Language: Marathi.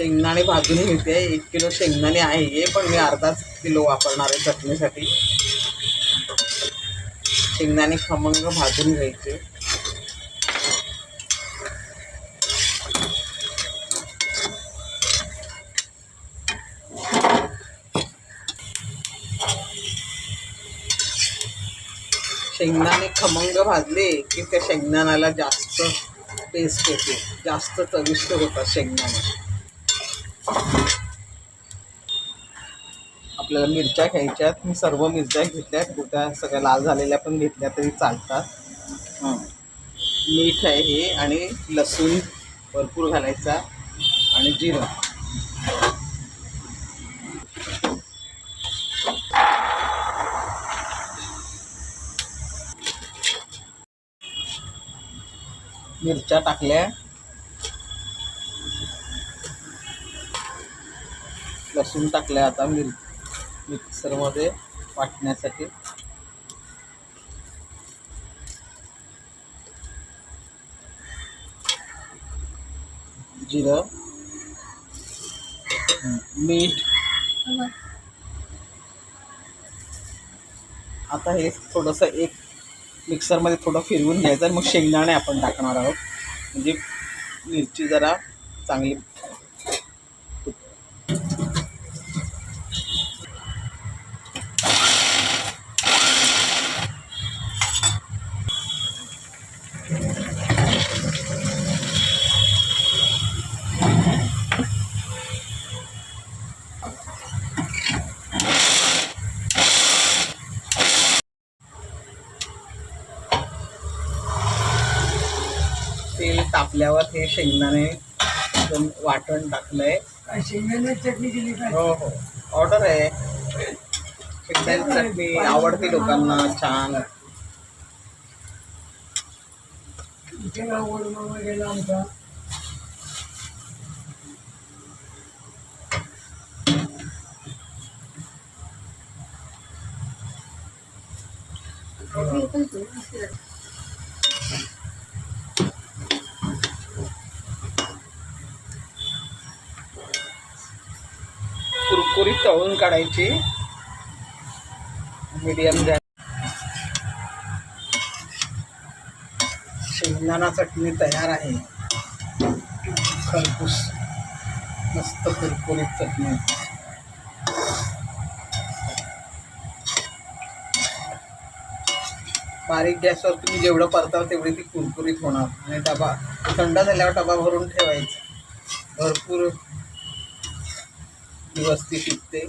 शेंगदाणे भाजून घेते. एक किलो शेंगदाणे आहे हे पण मी अर्धाच किलो वापरणार आहे चटणीसाठी. शेंगदाणे खमंग भाजून घ्यायचे. शेंगदाणे खमंग भाजले की त्या शेंगदाण्याला जास्त टेस्ट येते. जास्त चविष्ट होतात शेंगदाणे. आपल्याला मिरच्या घ्यायच्यात. मी सर्व मिरच्या घेतल्या त्या सगळ्या लाल झालेल्या पण घेतल्या तरी चालतात. हं. मीठ आहे हे आणि लसूण भरपूर घालायचा आणि जिरं. मिरच्या टाकल्या. लसूण टाकल्या आता मिर मिक्सरमध्ये वाटण्यासाठी. जिरं. मीठ. आता हे थोडंसं एक मिक्सरमध्ये थोडं फिरवून घ्यायचं आणि मग शेंगदाणे आपण टाकणार आहोत. म्हणजे मिरची जरा चांगली तेल तापल्यावर हे शेंगदाणे एकदम वाटण टाकलंय. शेंगदाणे चटणी केली हो हो. ऑर्डर आहे. शेंगदाण्याची चटणी आवडते लोकांना छान. पुरी कुरकुरीत तळून काढायची. मिडियम गॅस शेंगदाणा चटणी तयार आहे. खरपूस मस्त कुरकुरीत चटणी. बारीक गॅसवर तुम्ही जेवढं परताव तेवढी ती कुरकुरीत होणार. आणि डबा थंड झाल्यावर डबा भरून ठेवायचा. भरपूर व्यवस्थित ती टिकते